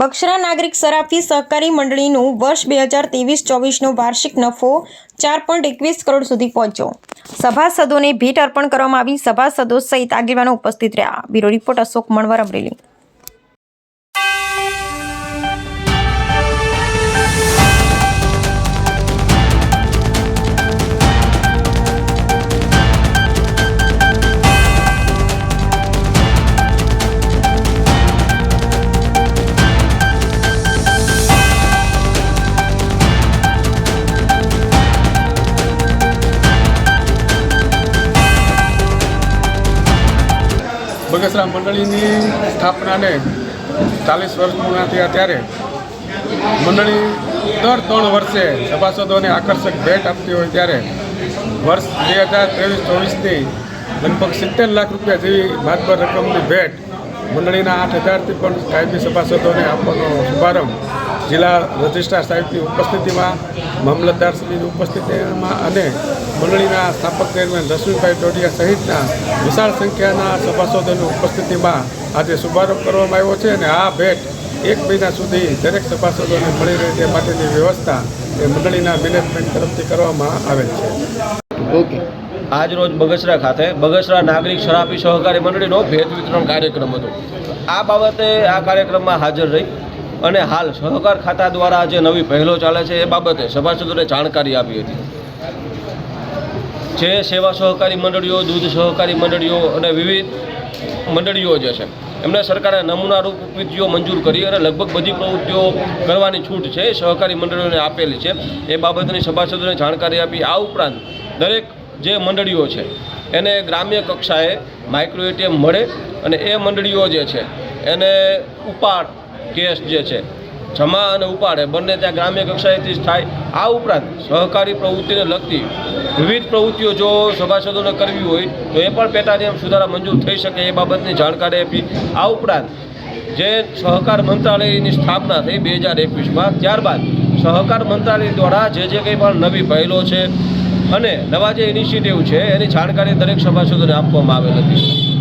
બક્ષરા નાગરિક સરાફી સહકારી મંડળીનું વર્ષ બે હજાર ત્રેવીસ ચોવીસનો વાર્ષિક નફો ચાર પોઈન્ટ એકવીસ કરોડ સુધી પહોંચ્યો. સભાસદોને ભેટ અર્પણ કરવામાં આવી. સભાસદો સહિત આગેવાનો ઉપસ્થિત રહ્યા. Bureau report Ashok Manvar Amreli. Bagasara મંડળીની સ્થાપનાને ચાલીસ વર્ષ પૂર્ણ થયા ત્યારે મંડળી દર ત્રણ વર્ષે સભાસદોને આકર્ષક ભેટ આપતી હોય ત્યારે વર્ષ બે હજાર ત્રેવીસ ચોવીસની લગભગ સિત્તેર લાખ રૂપિયા જેવી માતબર રકમની ભેટ મંડળીના આઠ હજારથી પણ કાયમી સભાસદોને આપવાનો શુભારંભ જિલ્લા રજિસ્ટ્રાર સાહેબની ઉપસ્થિતિમાં મામલતદારશ્રીની ઉપસ્થિતિમાં અને મંડળીના સ્થાપક ચેરમેન લક્ષ્મીભાઈ ટોડિયા સહિતના વિશાળ સંખ્યાના સભાસદોની ઉપસ્થિતિમાં આજે શુભારંભ કરવામાં આવ્યો છે અને આ ભેટ એક મહિના સુધી દરેક સભાસદોને મળી રહે તે માટેની વ્યવસ્થા એ મંડળીના મેનેજમેન્ટ તરફથી કરવામાં આવેલ છે. ઓકે. આજ રોજ બગસરા ખાતે બગસરા નાગરિક શરાબી સહકારી મંડળીનો ભેદ વિતરણ કાર્યક્રમ હતો. આ બાબતે આ કાર્યક્રમમાં હાજર રહી અને હાલ સહકાર ખાતા દ્વારા જે નવી પહેલો ચાલે છે એ બાબતે સભાસદોને જાણકારી આપી હતી. જે સેવા સહકારી મંડળીઓ, દૂધ સહકારી મંડળીઓ અને વિવિધ મંડળીઓ જે છે, એમને સરકારે નમૂનારૂપ પ્રવૃત્તિઓ મંજૂર કરી અને લગભગ બધી પ્રવૃત્તિઓ કરવાની છૂટ છે સહકારી મંડળીઓને આપેલી છે. એ બાબતની સભાસદોને જાણકારી આપી આ ઉપરાંત દરેક જે મંડળીઓ છે, એને ગ્રામ્ય કક્ષાએ માઇક્રો એટીએમ મળે અને એ મંડળીઓ જે છે, એને ઉપાડ કેસ જે છે, જમા અને ઉપાડે, બંને ત્યાં ગ્રામ્ય કક્ષાએથી જ થાય. આ ઉપરાંત સહકારી પ્રવૃત્તિને લગતી વિવિધ પ્રવૃત્તિઓ જો સભાસદોને કરવી હોય, તો એ પણ પેટા નિયમ સુધારા મંજૂર થઈ શકે એ બાબતની જાણકારી આપી. આ ઉપરાંત જે સહકાર મંત્રાલયની સ્થાપના થઈ બે હજાર એકવીસમાં, ત્યારબાદ સહકાર મંત્રાલય દ્વારા જે જે કંઈ પણ નવી પહેલો છે અને નવા જે ઇનિશિયેટિવ છે એની જાણકારી દરેક સભાસદોને આપવામાં આવેલ હતી.